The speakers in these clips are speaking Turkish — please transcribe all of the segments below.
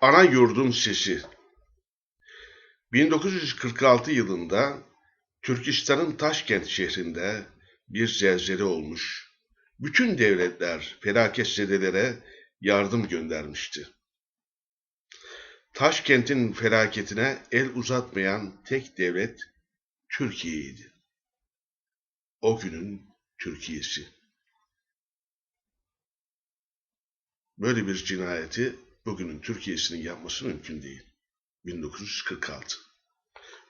Ana yurdun sesi. 1946 yılında Türkistan'ın Taşkent şehrinde bir zelzele olmuş. Bütün devletler felaketzedelere yardım göndermişti. Taşkent'in felaketine el uzatmayan tek devlet Türkiye'ydi. O günün Türkiye'si. Böyle bir cinayeti bugünün Türkiye'sinin yapması mümkün değil. 1946.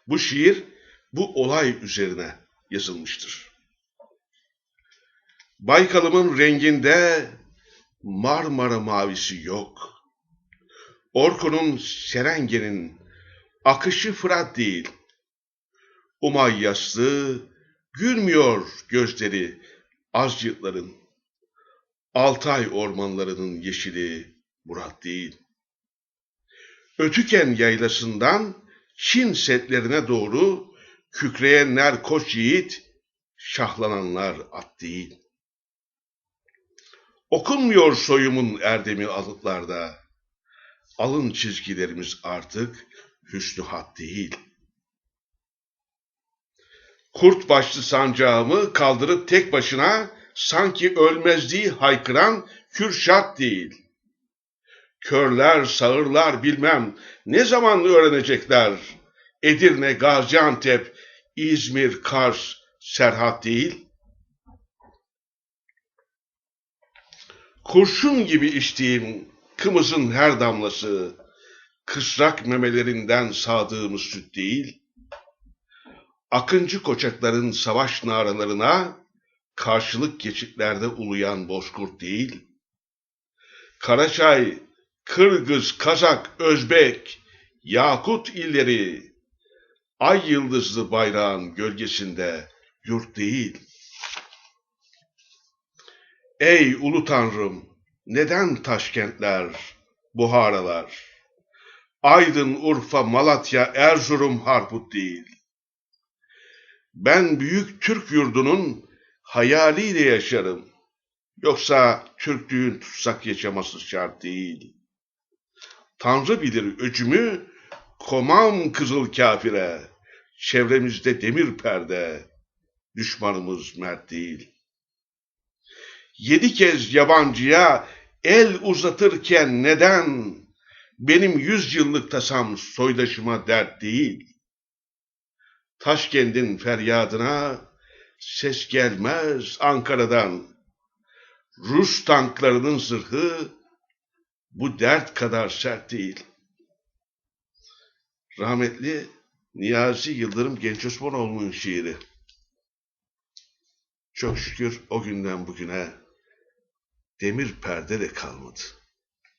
Bu şiir bu olay üzerine yazılmıştır. Baykalımın renginde Marmara mavisi yok. Orkun'un Serenge'nin akışı Fırat değil. Umay yaslı, gülmüyor gözleri azcıkların. Altay ormanlarının yeşili Murat değil. Ötüken yaylasından Çin setlerine doğru kükreyenler koç yiğit, şahlananlar at değil. Okunmuyor soyumun erdemi alıtlarda. Alın çizgilerimiz artık hüsnü hat değil. Kurt başlı sancağımı kaldırıp tek başına sanki ölmezliği haykıran Kürşat değil. Körler, sağırlar bilmem ne zaman öğrenecekler. Edirne, Gaziantep, İzmir, Kars, Serhat değil. Kurşun gibi içtiğim kımızın her damlası, kısrak memelerinden sağdığımız süt değil. Akıncı koçakların savaş naralarına karşılık geçitlerde uluyan bozkurt değil. Karaçay, Kırgız, Kazak, Özbek, Yakut illeri, ay yıldızlı bayrağın gölgesinde yurt değil. Ey ulu tanrım, neden Taşkentler, Buharalar, Aydın, Urfa, Malatya, Erzurum, Harput değil? Ben büyük Türk yurdunun hayaliyle yaşarım. Yoksa Türklüğün tutsak yaşaması şart değil. Tanrı bilir öcümü, komam kızıl kafire. Çevremizde demir perde, düşmanımız mert değil. Yedi kez yabancıya el uzatırken neden benim yüz yıllık tasam soydaşıma dert değil? Taşkent'in feryadına ses gelmez Ankara'dan. Rus tanklarının zırhı bu dert kadar sert değil. Rahmetli Niyazi Yıldırım Genç Osmanoğlu'nun şiiri. Çok şükür o günden bugüne demir perde de kalmadı.